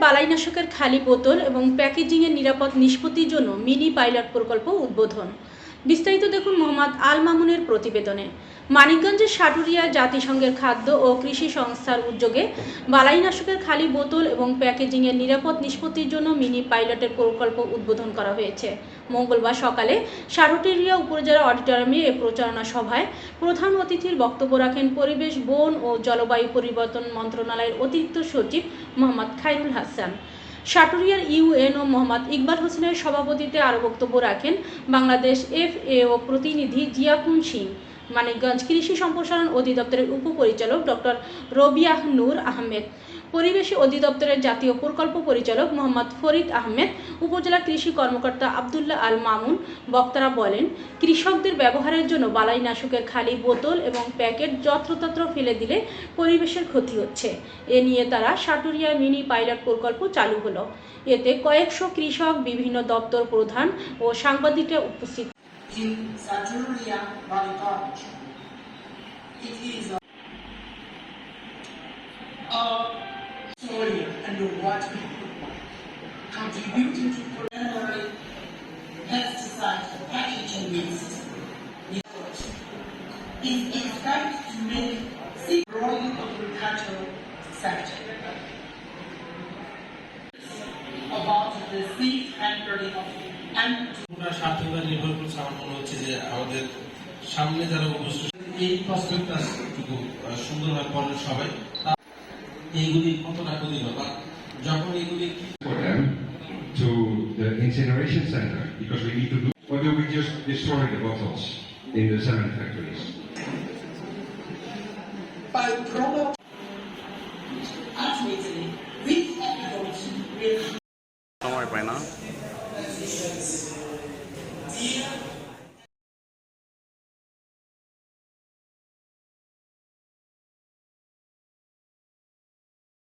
বালাইনাশকের খালি বোতল এবং প্যাকেজিংয়ের নিরাপদ নিষ্পত্তির জন্য মিনি পাইলট প্রকল্প উদ্বোধন। বিস্তারিত দেখুন মোহাম্মদ আল মামুনের প্রতিবেদনে। মানিকগঞ্জের সাটুরিয়া জাতিসংঘের খাদ্য ও কৃষি সংস্থার উদ্যোগে বালাইনাশকের খালি বোতল এবং প্যাকেজিংয়ের নিরাপদ নিষ্পত্তির জন্য মিনি পাইলটের প্রকল্প উদ্বোধন করা হয়েছে। মঙ্গলবার সকালে সাটুরিয়া উপজেলা অডিটোরিয়ামে এ প্রচারণা সভায় প্রধান অতিথির বক্তব্য রাখেন পরিবেশ, বন ও জলবায়ু পরিবর্তন মন্ত্রণালয়ের অতিরিক্ত সচিব মোহাম্মদ খায়রুল হাসান। সাটুরিয়ার ইউএনও মোহাম্মদ ইকবাল হোসেনের সভাপতিত্বে আরও বক্তব্য রাখেন বাংলাদেশ এফ এফএও প্রতিনিধি জিয়াকুন সিং, মানিকগঞ্জ কৃষি সম্প্রসারণ অধিদপ্তরের উপপরিচালক ডক্টর রবিয়াহ নূর আহমেদ। পরিবেশ অধিদপ্তরের জাতীয় প্রকল্প পরিচালক মোহাম্মদ ফরিদ আহমেদ, উপজেলা কৃষি কর্মকর্তা আবদুল্লাহ আল মামুন, বক্তারা বলেন, কৃষকদের ব্যবহারের জন্য বালাইনাশকের খালি বোতল এবং প্যাকেট যত্রতত্র ফেলে দিলে পরিবেশের ক্ষতি হচ্ছে এ নিয়ে তারা সাটুরিয়া মিনি পাইলট প্রকল্প চালু হলো এতে কয়েকশো কৃষক, বিভিন্ন দপ্তর প্রধান ও সাংবাদিকরা উপস্থিত. It and the water contributing to preliminary pesticide packaging waste. Is expected to make the growing agricultural sector about the safe handling of and পুরা নির্ভর করছে আমার মনে হচ্ছে যে আমাদের সামনে যারা এই প্রসপেক্টাসটুকু সুন্দরভাবে সবাই For them to the incineration center because we need to do or do we just destroy the bottles in the cement factories? By product, ultimately,